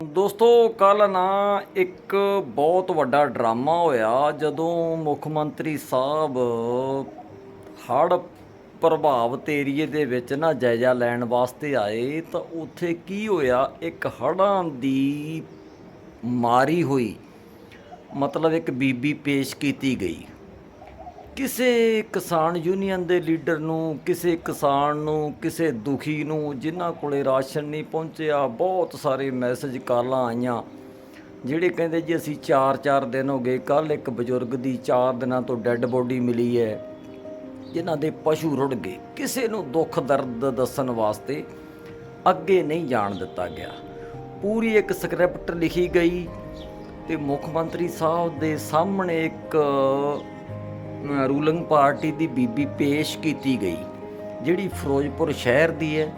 ਦੋਸਤੋ ਕੱਲ ਨਾ ਇੱਕ ਬਹੁਤ ਵੱਡਾ ਡਰਾਮਾ ਹੋਇਆ, ਜਦੋਂ ਮੁੱਖ ਮੰਤਰੀ ਸਾਹਿਬ ਹੜ੍ਹ ਪ੍ਰਭਾਵਿਤ ਏਰੀਏ ਦੇ ਵਿੱਚ ਨਾ ਜਾਇਜ਼ਾ ਲੈਣ ਵਾਸਤੇ ਆਏ, ਤਾਂ ਉੱਥੇ ਕੀ ਹੋਇਆ? ਇੱਕ ਹੜ੍ਹਾਂ ਦੀ ਮਾਰੀ ਹੋਈ, ਮਤਲਬ ਇੱਕ ਬੀਬੀ ਪੇਸ਼ ਕੀਤੀ ਗਈ। ਕਿਸੇ ਕਿਸਾਨ ਯੂਨੀਅਨ ਦੇ ਲੀਡਰ ਨੂੰ, ਕਿਸੇ ਕਿਸਾਨ ਨੂੰ, ਕਿਸੇ ਦੁਖੀ ਨੂੰ, ਜਿਨ੍ਹਾਂ ਕੋਲੇ ਰਾਸ਼ਨ ਨਹੀਂ ਪਹੁੰਚਿਆ, ਬਹੁਤ ਸਾਰੇ ਮੈਸੇਜ ਕਾਲਾਂ ਆਈਆਂ। ਜਿਹੜੇ ਕਹਿੰਦੇ ਜੀ ਅਸੀਂ 4-4 ਦਿਨ ਹੋ ਗਏ ਕੱਲ ਇੱਕ ਬਜ਼ੁਰਗ ਦੀ 4 ਦਿਨਾਂ ਤੋਂ ਡੈੱਡ ਬੋਡੀ ਮਿਲੀ ਹੈ, ਜਿਨ੍ਹਾਂ ਦੇ ਪਸ਼ੂ ਰੁੜ ਗਏ। ਕਿਸੇ ਨੂੰ ਦੁੱਖ, ਦਰਦ ਦੱਸਣ ਵਾਸਤੇ ਅੱਗੇ ਨਹੀਂ ਜਾਣ ਦਿੱਤਾ ਗਿਆ। ਪੂਰੀ ਇੱਕ ਸਕ੍ਰਿਪਟ ਲਿਖੀ ਗਈ ਤੇ ਮੁੱਖ ਮੰਤਰੀ ਸਾਹਿਬ ਦੇ ਸਾਹਮਣੇ ਇੱਕ ਰੂਲਿੰਗ ਪਾਰਟੀ ਦੀ ਬੀਬੀ ਪੇਸ਼ ਕੀਤੀ ਗਈ, ਜਿਹੜੀ ਫਿਰੋਜ਼ਪੁਰ ਸ਼ਹਿਰ ਦੀ ਹੈ।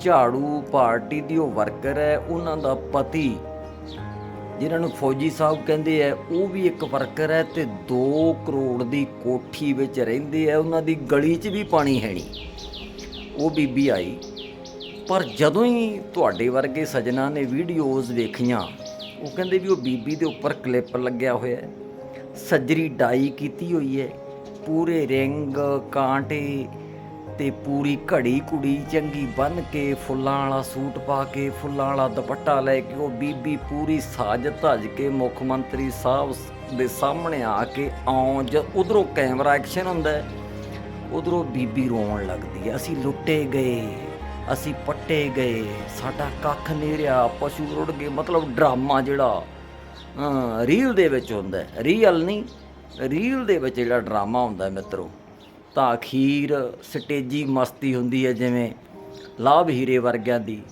ਝਾੜੂ ਪਾਰਟੀ ਦੀ ਉਹ ਵਰਕਰ ਹੈ, ਉਹਨਾਂ ਦਾ ਪਤੀ, ਜਿਨ੍ਹਾਂ ਨੂੰ ਫੌਜੀ ਸਾਹਿਬ ਕਹਿੰਦੇ ਆ, ਉਹ ਵੀ ਇੱਕ ਵਰਕਰ ਹੈ ਤੇ 2 ਕਰੋੜ ਦੀ ਕੋਠੀ ਵਿੱਚ ਰਹਿੰਦੇ ਆ। ਉਹਨਾਂ ਦੀ ਗਲੀ 'ਚ ਵੀ ਪਾਣੀ ਹੈ ਨਹੀਂ। ਉਹ ਬੀਬੀ ਆਈ। ਪਰ ਜਦੋਂ ਹੀ ਤੁਹਾਡੇ ਵਰਗੇ ਸਜਣਾ ਨੇ ਵੀਡੀਓਜ਼ ਵੇਖੀਆਂ, ਉਹ ਕਹਿੰਦੇ ਵੀ ਉਹ ਬੀਬੀ ਦੇ ਉੱਪਰ ਕਲਿੱਪ ਲੱਗਿਆ ਹੋਇਆ ਹੈ। ਸੱਜਰੀ ਡਾਈ ਕੀਤੀ ਹੋਈ ਹੈ। ਪੂਰੇ ਰਿੰਗ, ਕਾਂਟੇ ਤੇ ਪੂਰੀ ਘੜੀ ਕੁੜੀ ਚੰਗੀ ਬੰਨ ਕੇ ਫੁੱਲਾਂ ਵਾਲਾ ਸੂਟ ਪਾ ਕੇ, ਫੁੱਲਾਂ ਵਾਲਾ ਦੁਪੱਟਾ ਲੈ ਕੇ ਉਹ ਬੀਬੀ ਪੂਰੀ ਸਾਜ ਧੱਜ ਕੇ ਮੁੱਖ ਮੰਤਰੀ ਸਾਹਿਬ ਦੇ ਸਾਹਮਣੇ ਆ ਕੇ ਆਉਂ ਜ ਉਧਰੋਂ ਕੈਮਰਾ ਐਕਸ਼ਨ ਹੁੰਦਾ ਹੈ। ਉਧਰੋਂ ਬੀਬੀ ਰੋਣ ਲੱਗਦੀ ਹੈ। ਅਸੀਂ ਲੁੱਟੇ ਗਏ, ਅਸੀਂ ਪੱਟੇ ਗਏ, ਸਾਡਾ ਕੱਖ ਨਹੀਂ ਰਿਹਾ, ਪਸ਼ੂ ਰੁੜ ਗਏ। ਮਤਲਬ ਡਰਾਮਾ ਜਿਹੜਾ ਰੀਲ ਦੇ ਵਿੱਚ ਹੁੰਦਾ ਰੀਅਲ ਨਹੀਂ, ਰੀਲ ਦੇ ਵਿੱਚ ਜਿਹੜਾ ਡਰਾਮਾ ਹੁੰਦਾ ਹੈ ਮਿੱਤਰੋ, ਤਾਂ ਅਖੀਰ ਸਟੇਜੀ ਮਸਤੀ ਹੁੰਦੀ ਹੈ ਜਿਵੇਂ ਲਾਭ ਹੀਰੇ ਵਰਗਿਆਂ ਦੀ।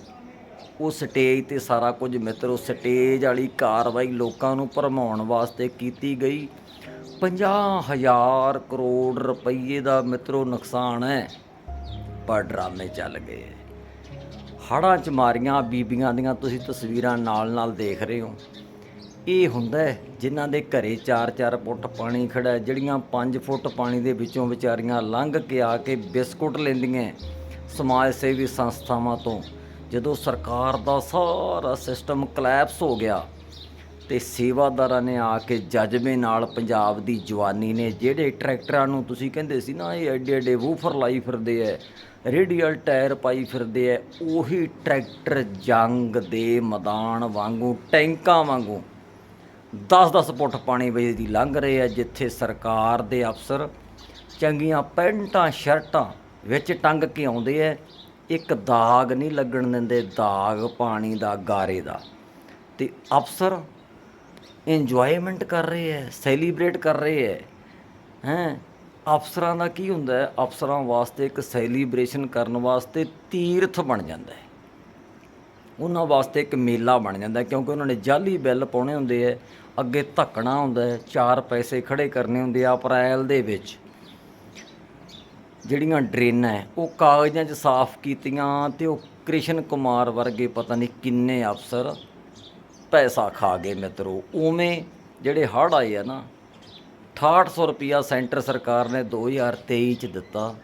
ਉਹ ਸਟੇਜ ਤੇ ਸਾਰਾ ਕੁਝ ਮਿੱਤਰੋ, ਸਟੇਜ ਵਾਲੀ ਕਾਰਵਾਈ ਲੋਕਾਂ ਨੂੰ ਭਰਮਾਉਣ ਵਾਸਤੇ ਕੀਤੀ ਗਈ। 50000 ਕਰੋੜ ਰੁਪਏ ਦਾ ਮਿੱਤਰੋ ਨੁਕਸਾਨ ਹੈ, ਪਰ ਡਰਾਮੇ ਚੱਲ ਗਏ। ਹੜਾਂ ਚ ਮਾਰੀਆਂ ਬੀਬੀਆਂ ਦੀਆਂ ਤੁਸੀਂ ਤਸਵੀਰਾਂ ਨਾਲ-ਨਾਲ ਦੇਖ ਰਹੇ ਹੋ। ਇਹ ਹੁੰਦਾ ਜਿਨ੍ਹਾਂ ਦੇ ਘਰੇ 4-4 ਫੁੱਟ ਪਾਣੀ ਖੜਾ ਜਿਹੜੀਆਂ 5 ਫੁੱਟ ਪਾਣੀ ਦੇ ਵਿੱਚੋਂ ਵਿਚਾਰੀਆਂ ਲੰਘ ਕੇ ਆ ਕੇ ਬਿਸਕੁਟ ਲੈਂਦੀਆਂ ਸਮਾਜ ਸੇਵੀ ਸੰਸਥਾਵਾਂ ਤੋਂ। ਜਦੋਂ ਸਰਕਾਰ ਦਾ ਸਾਰਾ ਸਿਸਟਮ ਕਲੈਪਸ ਹੋ ਗਿਆ ਤੇ ਸੇਵਾਦਾਰਾਂ ਨੇ ਆ ਕੇ ਜਜ਼ਬੇ ਨਾਲ ਪੰਜਾਬ ਦੀ ਜਵਾਨੀ ਨੇ, ਜਿਹੜੇ ਟਰੈਕਟਰਾਂ ਨੂੰ ਤੁਸੀਂ ਕਹਿੰਦੇ ਸੀ ਨਾ, ਇਹ ਐਡੇ ਐਡੇ ਵੂਫਰ ਲਾਈ ਫਿਰਦੇ ਐ ਰੇਡੀਅਲ ਟਾਇਰ ਪਾਈ ਫਿਰਦੇ ਐ ਉਹੀ ਟਰੈਕਟਰ ਜੰਗ ਦੇ ਮੈਦਾਨ ਵਾਂਗੂ, ਟੈਂਕਾਂ ਵਾਂਗੂ 10-10 ਫੁੱਟ ਪਾਣੀ ਵਿੱਚ ਦੀ ਲੰਘ ਰਹੇ ਆ, ਜਿੱਥੇ ਸਰਕਾਰ ਦੇ ਅਫਸਰ ਚੰਗੀਆਂ ਪੈਂਟਾਂ, ਸ਼ਰਟਾਂ ਵਿੱਚ ਟੰਗ ਕੇ ਆਉਂਦੇ ਐ ਇੱਕ ਦਾਗ ਨਹੀਂ ਲੱਗਣ ਦਿੰਦੇ, ਦਾਗ ਪਾਣੀ ਦਾ, ਗਾਰੇ ਦਾ। ਤੇ ਅਫਸਰ ਇੰਜੋਇਮੈਂਟ ਕਰ ਰਹੇ ਐ ਸੈਲੀਬ੍ਰੇਟ ਕਰ ਰਹੇ ਐ ਹੈਂ? ਅਫਸਰਾਂ ਦਾ ਕੀ ਹੁੰਦਾ ਹੈ? ਅਫਸਰਾਂ ਵਾਸਤੇ ਇੱਕ ਸੈਲੀਬ੍ਰੇਸ਼ਨ ਕਰਨ ਵਾਸਤੇ ਤੀਰਥ ਬਣ ਜਾਂਦਾ ਹੈ। ਉਹਨਾਂ ਵਾਸਤੇ ਇੱਕ ਮੇਲਾ ਬਣ ਜਾਂਦਾ ਕਿਉਂਕਿ ਉਹਨਾਂ ਨੇ ਜਾਲੀ ਬਿੱਲ ਪਾਉਣੇ ਹੁੰਦੇ ਐ ਅੱਗੇ ਧੱਕਣਾ ਹੁੰਦਾ ਹੈ, ਚਾਰ ਪੈਸੇ ਖੜੇ ਕਰਨੇ ਹੁੰਦੇ ਆ ਅਪ੍ਰੈਲ ਦੇ ਵਿੱਚ। ਜਿਹੜੀਆਂ ਡਰੇਨਾਂ ਹੈ, ਉਹ ਕਾਗਜ਼ਾਂ 'ਚ ਸਾਫ਼ ਕੀਤੀਆਂ ਤੇ ਉਹ ਕ੍ਰਿਸ਼ਨ ਕੁਮਾਰ ਵਰਗੇ ਪਤਾ ਨਹੀਂ ਕਿੰਨੇ ਅਫਸਰ ਪੈਸਾ ਖਾ ਗਏ ਮਿੱਤਰੋ। ਉਵੇਂ ਜਿਹੜੇ ਹੜ੍ਹ ਆਏ ਆ ਨਾ 6800 ਰੁਪਿਆ ਸੈਂਟਰ ਸਰਕਾਰ ਨੇ 2023 ਚ ਦਿੱਤਾ।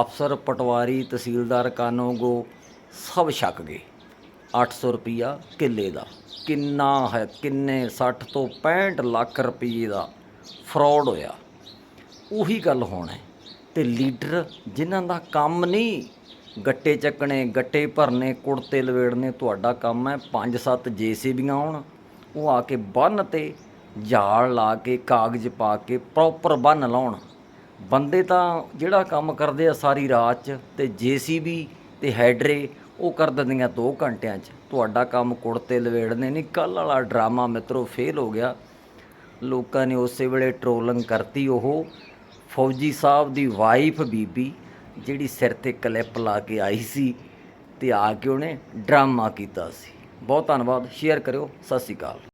ਅਫਸਰ, ਪਟਵਾਰੀ, ਤਹਿਸੀਲਦਾਰ, ਕਾਨੂੰਗੋ ਸਭ ਛੱਕ ਗਏ। 800 ਰੁਪਿਆ ਕਿੱਲੇ ਦਾ। ਕਿੰਨਾ ਹੈ, ਕਿੰਨੇ 60 ਤੋਂ 65 ਲੱਖ ਰੁਪਏ ਦਾ ਫਰਾਡ ਹੋਇਆ। ਉਹੀ ਗੱਲ ਹੋਣਾ ਹੈ। ਤੇ ਲੀਡਰ ਜਿਨ੍ਹਾਂ ਦਾ ਕੰਮ ਨਹੀਂ, ਗੱਟੇ ਚੱਕਣੇ, ਗੱਟੇ ਭਰਨੇ, ਕੁੜਤੇ ਲਵੇੜਨੇ ਤੁਹਾਡਾ ਕੰਮ ਹੈ। 5-7 ਜੀਸੀਬੀਆਂ ਆਉਣ, ਉਹ ਆ ਕੇ ਬੰਨ ਤੇ ਜਾਲ ਲਾ ਕੇ, ਕਾਗਜ਼ ਪਾ ਕੇ ਪ੍ਰੋਪਰ ਬੰਨ ਲਾਉਣ। ਬੰਦੇ ਤਾਂ ਜਿਹੜਾ ਕੰਮ ਕਰਦੇ ਆ ਸਾਰੀ ਰਾਤ ਚ, ਤੇ ਜੀਸੀਬੀ ਤੇ ਹੈਡਰੇ ਉਹ ਕਰ ਦਿੰਦੀਆਂ 2 ਘੰਟਿਆਂ ਚ। ਤੁਹਾਡਾ ਕੰਮ ਕੁੜਤੇ ਲਵੇੜਨੇ ਨਹੀਂ ਕੱਲ ਵਾਲਾ ਡਰਾਮਾ ਮਿੱਤਰੋ ਫੇਲ ਹੋ ਗਿਆ। ਲੋਕਾਂ ਨੇ ਉਸੇ ਵੇਲੇ ਟ੍ਰੋਲਿੰਗ ਕਰਤੀ ਉਹ। ਫੌਜੀ ਸਾਹਿਬ ਦੀ ਵਾਈਫ ਬੀਬੀ, ਜਿਹੜੀ ਸਿਰ ਤੇ ਕਲਿੱਪ ਲਾ ਕੇ ਆਈ ਸੀ ਤੇ ਆ ਕੇ ਉਹਨੇ ਡਰਾਮਾ ਕੀਤਾ ਸੀ। ਬਹੁਤ ਧੰਨਵਾਦ ਸ਼ੇਅਰ ਕਰਿਓ, ਸਤਿ ਸ਼੍ਰੀ ਅਕਾਲ।